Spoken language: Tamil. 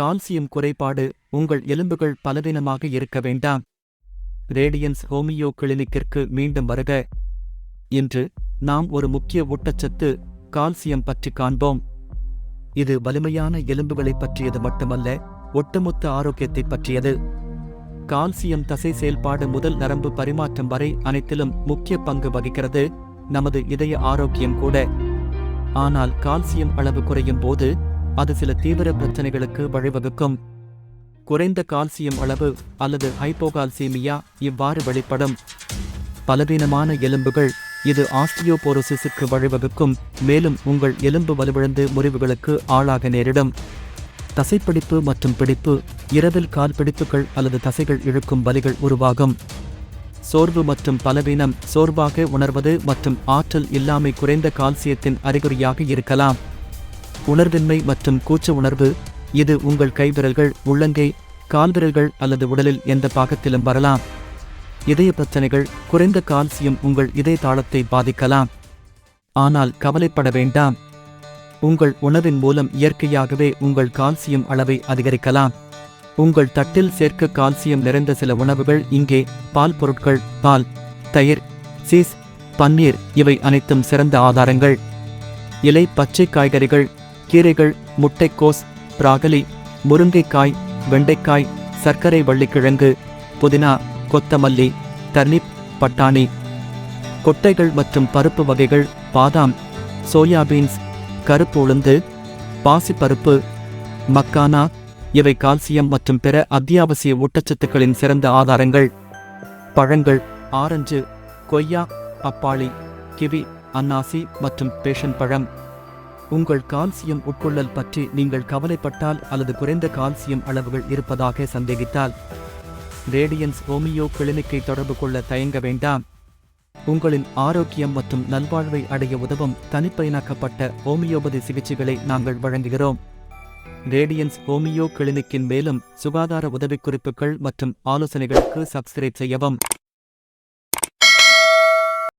கால்சியம் குறைபாடு உங்கள் எலும்புகள் பலவீனமாக இருக்க வேண்டாம். ரேடியன்ஸ் ஹோமியோ கிளினிக்கிற்கு மீண்டும் வருக. இன்று நாம் ஒரு முக்கிய ஊட்டச்சத்து கால்சியம் பற்றி காண்போம். இது வலிமையான எலும்புகளைப் பற்றியது மட்டுமல்ல ஒட்டுமொத்த ஆரோக்கியத்தைப் பற்றியது. கால்சியம் தசை செயல்பாடு முதல் நரம்பு பரிமாற்றம் வரை அனைத்திலும் முக்கிய பங்கு வகிக்கிறது நமது இதய ஆரோக்கியம் கூட. ஆனால் கால்சியம் அளவு குறையும் போது அது சில தீவிர பிரச்சனைகளுக்கு வழிவகுக்கும். குறைந்த கால்சியம் அளவு அல்லது ஹைப்போகால்சீமியா இவ்வாறு வெளிப்படும். பலவீனமான எலும்புகள் இது ஆஸ்டியோபோரோசிஸுக்கு வழிவகுக்கும் மேலும் உங்கள் எலும்பு வலுவிழந்து முறிவுகளுக்கு ஆளாக நேரிடும். தசைப்பிடிப்பு மற்றும் பிடிப்பு இரவில் கால் பிடிப்புகள் அல்லது தசைகள் இழுக்கும் வலிகள் உருவாகும். சோர்வு மற்றும் பலவீனம் சோர்வாக உணர்வது மற்றும் ஆற்றல் இல்லாமை குறைந்த கால்சியத்தின் அறிகுறியாக இருக்கலாம். உணர்வின்மை மற்றும் கூச்ச உணர்வு இது உங்கள் கைவிரல்கள் உள்ளங்கை கால்விரல்கள் அல்லது உடலில் எந்த பாகத்திலும் வரலாம். இதய பிரச்சனைகள் குறைந்த கால்சியம் உங்கள் இதய தாளத்தை பாதிக்கலாம். ஆனால் கவலைப்பட வேண்டாம். உங்கள் உணவின் மூலம் இயற்கையாகவே உங்கள் கால்சியம் அளவை அதிகரிக்கலாம். உங்கள் தட்டில் சேர்க்க கால்சியம் நிறைந்த சில உணவுகள் இங்கே பால் பொருட்கள் பால் தயிர் சீஸ் பன்னீர் இவை அனைத்தும் சிறந்த ஆதாரங்கள். இலை பச்சை காய்கறிகள் கீரைகள் முட்டைக்கோஸ் பிராகலி முருங்கைக்காய் வெண்டைக்காய் சர்க்கரை வள்ளிக்கிழங்கு புதினா கொத்தமல்லி டர்னிப் பட்டாணி. கொட்டைகள் மற்றும் பருப்பு வகைகள் பாதாம் சோயாபீன்ஸ் கருப்பு உளுந்து பாசிப்பருப்பு மக்கானா இவை கால்சியம் மற்றும் பிற அத்தியாவசிய ஊட்டச்சத்துக்களின் சிறந்த ஆதாரங்கள். பழங்கள் ஆரஞ்சு கொய்யா பப்பாளி கிவி அன்னாசி மற்றும் பேஷன் பழம். உங்கள் கால்சியம் உட்கொள்ளல் பற்றி நீங்கள் கவலைப்பட்டால் அல்லது குறைந்த கால்சியம் அளவுகள் இருப்பதாக சந்தேகித்தால் ரேடியன்ஸ் ஹோமியோ கிளினிக்கை தொடர்பு கொள்ள தயங்க வேண்டாம். உங்களின் ஆரோக்கியம் மற்றும் நல்வாழ்வை அடைய உதவும் தனிப்பயனாக்கப்பட்ட ஹோமியோபதி சிகிச்சைகளை நாங்கள் வழங்குகிறோம். ரேடியன்ஸ் ஹோமியோ கிளினிக்கின் மேலும் சுகாதார உதவிக்குறிப்புகள் மற்றும் ஆலோசனைகளுக்கு சப்ஸ்கிரைப் செய்யவும்.